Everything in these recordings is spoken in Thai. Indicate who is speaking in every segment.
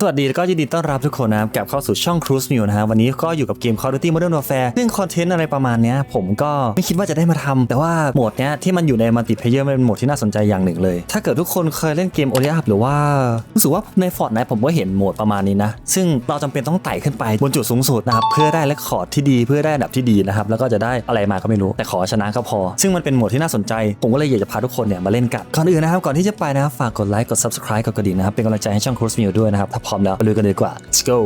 Speaker 1: สวัสดีแล้วก็ยินดีต้อนรับทุกคนนะครับกลับเข้าสู่ช่อง Cruise New นะฮะวันนี้ก็อยู่กับเกม Call of Duty Modern Warfare ซึ่งคอนเทนต์อะไรประมาณนี้ผมก็ไม่คิดว่าจะได้มาทำแต่ว่าโหมดเนี้ยที่มันอยู่ในมัลติเพเยอร์มันเป็นโหมดที่น่าสนใจอย่างหนึ่งเลย ถ้าเกิดทุกคนเคยเล่นเกม o r i a หรือว่า รู้สึกว่าใน Fortnite ผมก็เห็นโหมดประมาณนี้นะ ซึ่งเราจำเป็นต้องไต่ขึ้นไปบนจุดสูงสุดนะครับเพื่อได้เลคคอร์ดที่ดีเพื่อได้อันดับที่ดีนะครับแล้วก็จะได้อะไรมาก็ไม่รู้แต่ขอชนะก็พอ ซึ่งมันเป็นโหมดที่น่าสนใจ ผมก็เลยอยากจะพาทุกคนเนี่ยมาเล่นกันก่อนอื่นนะครับก่อนที่จะไปนะครับฝากกดไลค์กด subscribe กดกระดิ่งนะครับเป็นกำลังใจให้ช่อง Cruise Meal ด้วยนะครับพร้อมแล้วไปลุยกันเลยดีกว่า let's go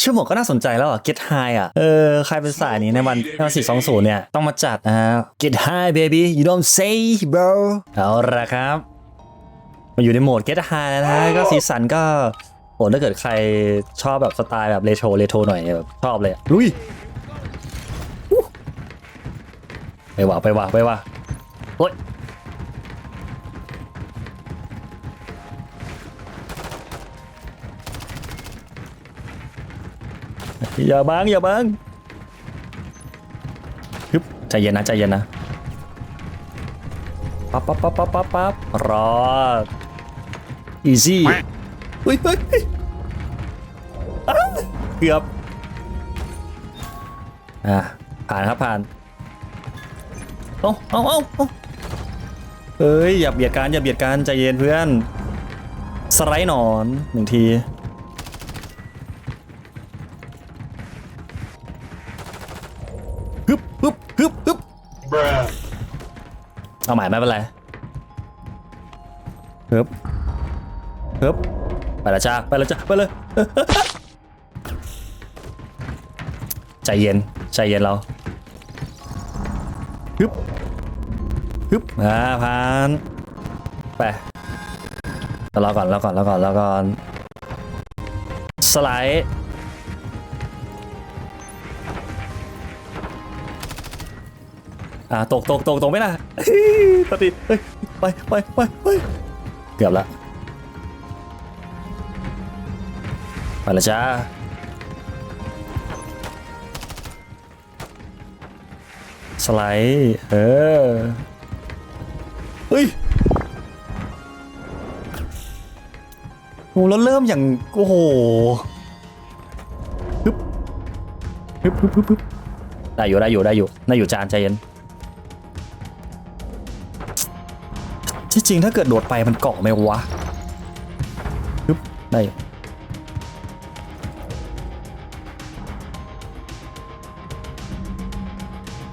Speaker 1: ชื่อหมวกก็น่าสนใจแล้วอะ Get High อะ เออ ใครเป็นสายนี้ในวันในวัน420เนี่ย ต้องมาจัดนะฮะ Get High baby you don't say bro เอาละครับ มาอยู่ในโหมด Get High แล้วนะฮะก็สีสันก็โหถ้าเกิดใครชอบแบบสไตล์แบบเรโทรเรโทรหน่อยแบบชอบเลยอะลุยอู้ไปว่ะไปว่ะไปว่ะโอ๊ย อย่าบังอย่าบังฮึบใจเย็นนะใจเย็นนะปั๊บปั๊บปั๊บปั๊บปั๊บปั๊บรอ easy เฮ้ยเฮ้ยเฮ้ยเกือบอะผ่านครับผ่านเอาเอาเอาเอาเอ้ยอย่าเบียดกันอย่าเบียดกันใจเย็นเพื่อน สไลด์หนอนหนึ่งที เอาใหม่ไม่เป็นไรฮึบฮึบไปและจ้าไปและจ้าไปเลย ใจเย็น ใจเย็นเราฮึบฮึบมาผ่านไปรอก่อนรอก่อนรอก่อนรอก่อนสไลด์ อ่าตกตกตกตกไม่น่ะปฏิเฮ้ยไปไปไปไปเกือบละไปละจ้าสไลด์เออเฮ้ยโหแล้วเริ่มอย่างโอ้โหฮึบฮึบฮึบฮึบฮึบได้อยู่ได้อยู่ได้อยู่ได้อยู่จานใจเย็น จริงถ้าเกิดโดดไปมันเกาะไหมวะฮึบได้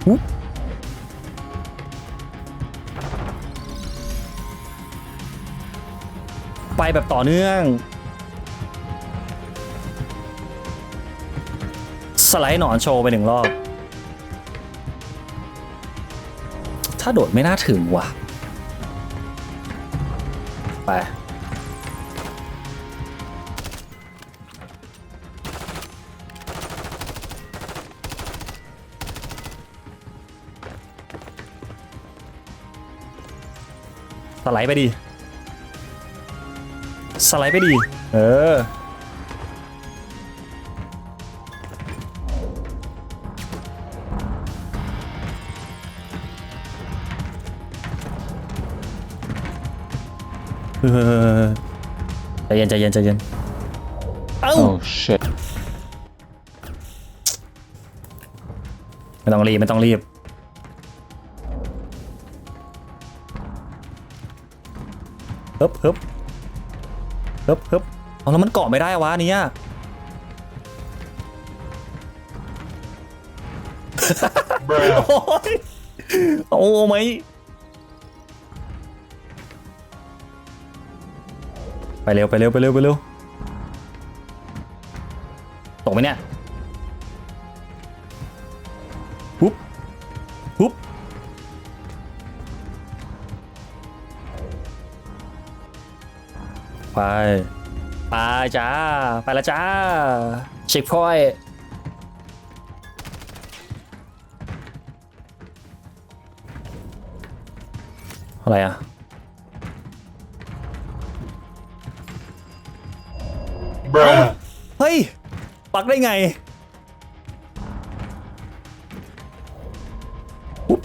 Speaker 1: ฮึบไปแบบต่อเนื่อง สไลด์หนอนโชว์ไปหนึ่งรอบ ถ้าโดดไม่น่าถึงว่ะ ไป สไลด์ไปดี สไลด์ไปดี เออ เออใจเย็นใจเย็นใจเย็นเอ้า
Speaker 2: Oh shit.
Speaker 1: ไม่ต้องรีบไม่ต้องรีบฮึบฮึบฮึบฮึบเอาแล้วมันเกาะไม่ได้วะอันเนี้ย
Speaker 2: Bruh.
Speaker 1: โอ้ยโอ้ไหม เร็วไปเร็วไปเร็วไปเร็วตกไหมเนี่ยปุ๊บปุ๊บไปไปจ้า ไปแล้วจ้าเช็คพอยอะไรอะ เฮ้ย ปักได้ไงปุ๊บ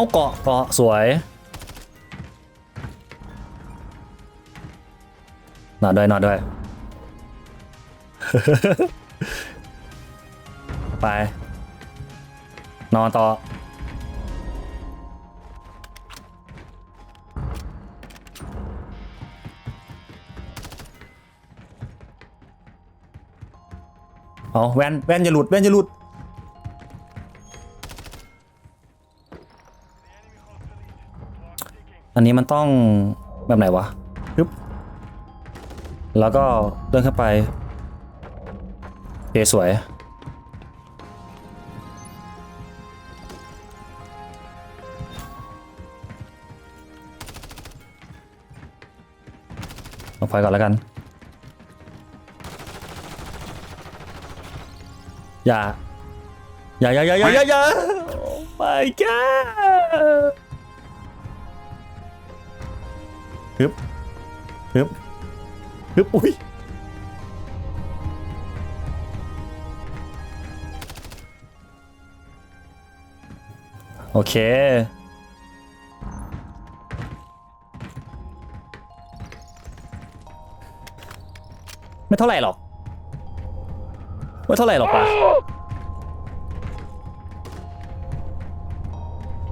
Speaker 1: เอาเกาะเกาะสวยนอนด้วยนอนด้วย ไป นอนต่อ เอาแว่นแว่นจะหลุดแว่นจะหลุด อันนี้มันต้องแบบไหนวะปึ๊บแล้วก็เลื่อนขึ้นไปโอเคสวย ลงไฟก่อนแล้วกัน อย่า อย่าอย่าอย่าอย่าอย่าอย่า ฮึบฮึบฮึบอุ้ยโอเค ไม่เท่าไหร่หรอก ไม่เท่าไหร่หรอกปะ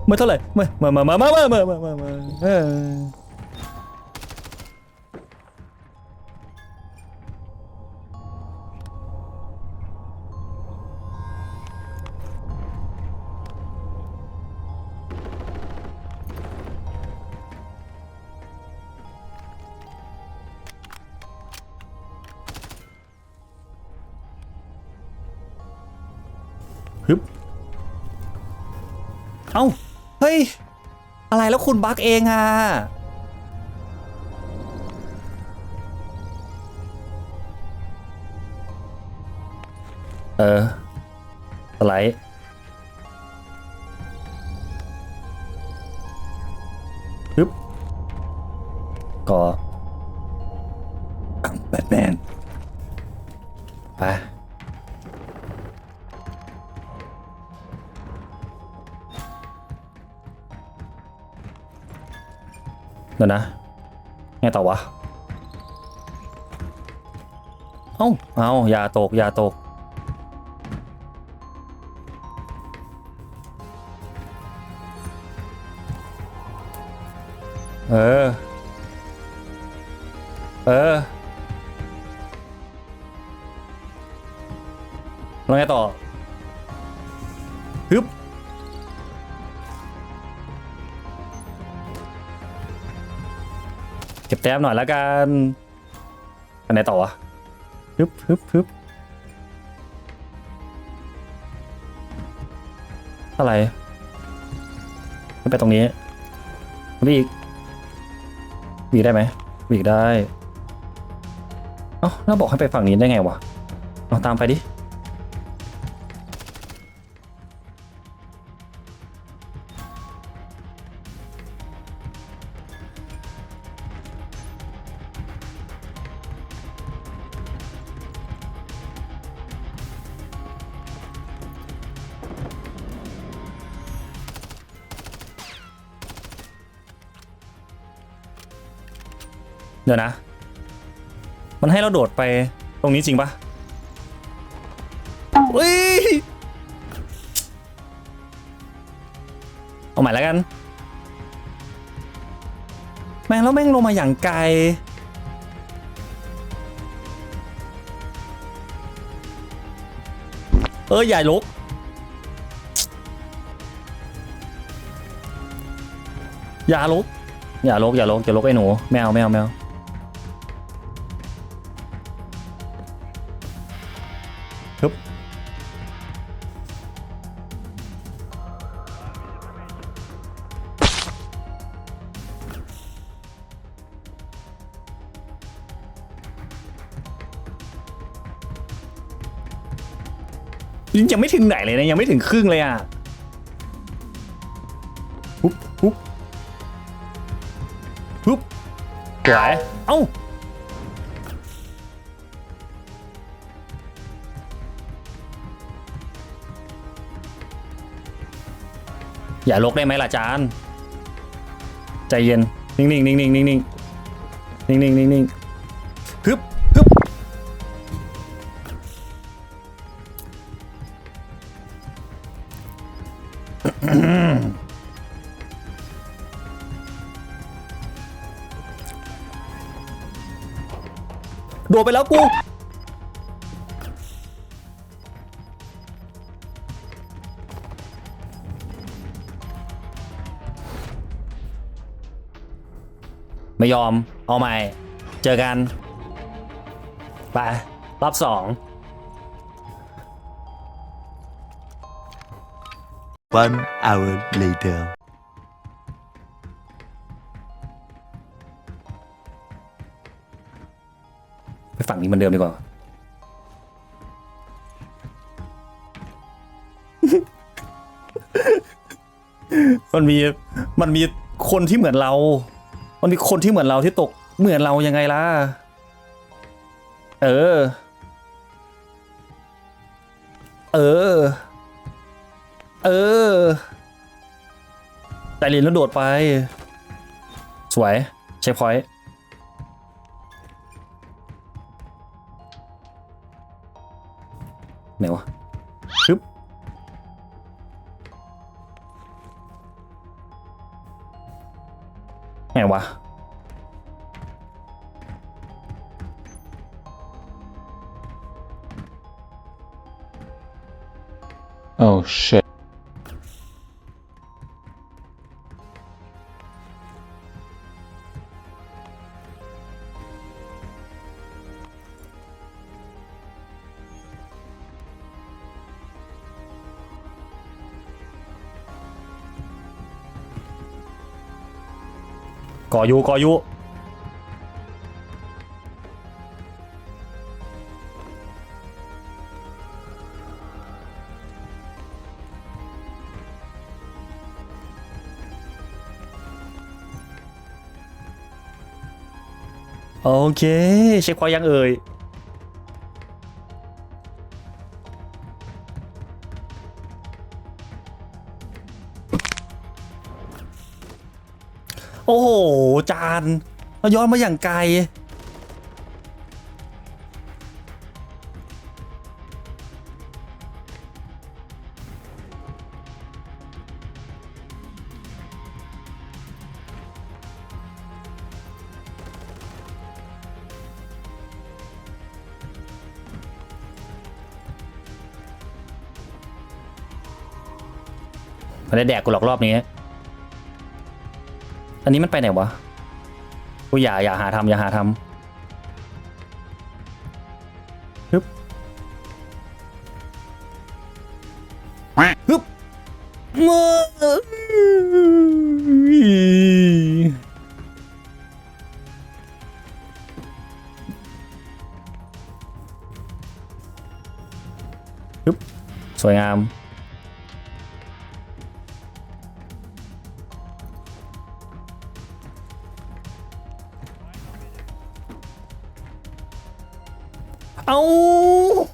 Speaker 1: ไม่เท่าไหร่ไม่มามามามามามามา เอ้า เฮ้ย อะไรแล้วคุณบั๊กเองอะ เออสไลด์ฮึบก็แบทแมน เดี๋ยวนะ ไงต่อวะ เอ้า เอาอย่าตก อย่าตก เออ เออแล้วไงต่อ เก็บแต้มหน่อยแล้วกันอันไหนต่อวะฮึบฮึบฮึบอะไรไม่ไปตรงนี้บีอีกบีได้ไหมบีอีกได้เอ้าแล้วบอกให้ไปฝั่งนี้ได้ไงวะเอาตามไปดิ เดี๋ยวนะ มันให้เราโดดไปตรงนี้จริงปะเฮ้ยเอาใหม่แล้วกัน แม่งแล้วแม่งลงมาอย่างไกลเอออย่ลุกอย่าลุกอย่าลกอย่าลกอย่าลกไอ้หนูแมวแมวแมว ยังไม่ถึงไหนเลยนะยังไม่ถึงครึ่งเลยอะปุ๊บปุ๊บปุ๊บสวยเอ้าอย่าลกได้ไหมล่ะจานใจเย็น นิ่งๆนิ่งๆนิ่งๆนิ่งๆนิ่งๆนิ่งๆฮึบ ฮึบโดดไปแล้วกูไม่ยอม เอาใหม่ เจอกัน ไป รอบสอง
Speaker 3: One hour later.
Speaker 1: ฝั่งนี้เหมันเดิมดีกว่า มันมีมันมีคนที่เหมือนเรา มันมีคนที่เหมือนเราที่ตกเหมือนเรายังไงล่ะ เออ เออ เออแต่เรียนแล้วโดดไป สวย เช็คพอยต์ ไหนวะชึบไหนวะ
Speaker 2: Oh shit.
Speaker 1: ก่อยูก่อยูโอเค เช็ควายยังเอ่ย จานเราย้อนมาอย่างไกล มันได้แดกกูหรอกรอบนี้ อันนี้มันไปไหนวะ กูอย่าอย่าหาทำอย่าหาทำฮึบฮึบมือฮึบสวยงาม Ow!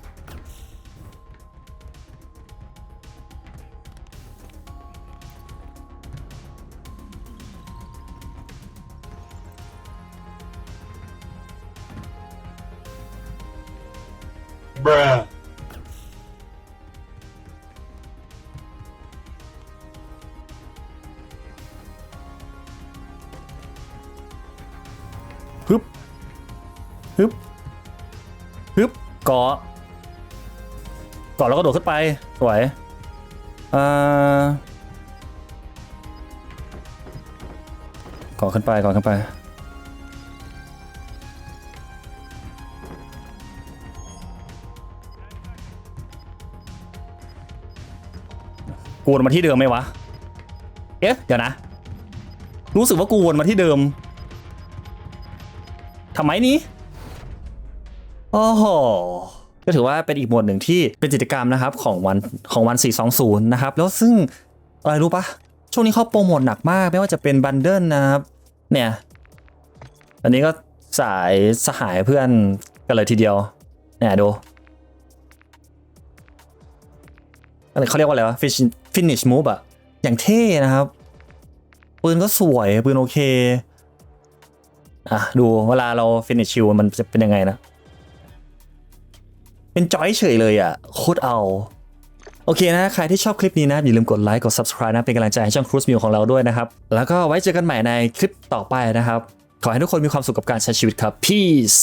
Speaker 1: Bruh. Hoop. Hoop. เกาะเกาะแล้วก็โดดขึ้นไป สวยอ่าเกาะขึ้นไปเกาะขึ้นไป กูวนมาที่เดิมไหมวะ เอ๊ะ เดี๋ยวนะ รู้สึกว่ากูวนมาที่เดิมทำไมนี้ โอ้โหก็ถือว่าเป็นอีกหมวดหนึ่งที่เป็นกิจกรรมนะครับของวันของวัน 420 นะครับ แล้วซึ่งอะไรรู้ปะช่วงนี้เขาโปรโมทหนักมากไม่ว่าจะเป็นบันเดิลนะครับ เนี่ย อันนี้ก็สายสหายเพื่อนกันเลยทีเดียว เนี่ยดูอันนี้เขาเรียกว่าอะไรวะฟิชฟินิชมูฟอะอย่างเท่นะครับ ปืนก็สวย ปืนโอเค อะ ดูเวลาเราฟินิชชิวมันจะเป็นยังไงนะ เป็นจอยเฉยเลยอะโคตรเอา โอเคนะ ใครที่ชอบคลิปนี้นะ อย่าลืมกดไลค์กด subscribe นะ เป็นกำลังใจให้ช่องครูสมิวของเราด้วยนะครับ แล้วก็ไว้เจอกันใหม่ในคลิปต่อไปนะครับ ขอให้ทุกคนมีความสุขกับการใช้ชีวิตครับ peace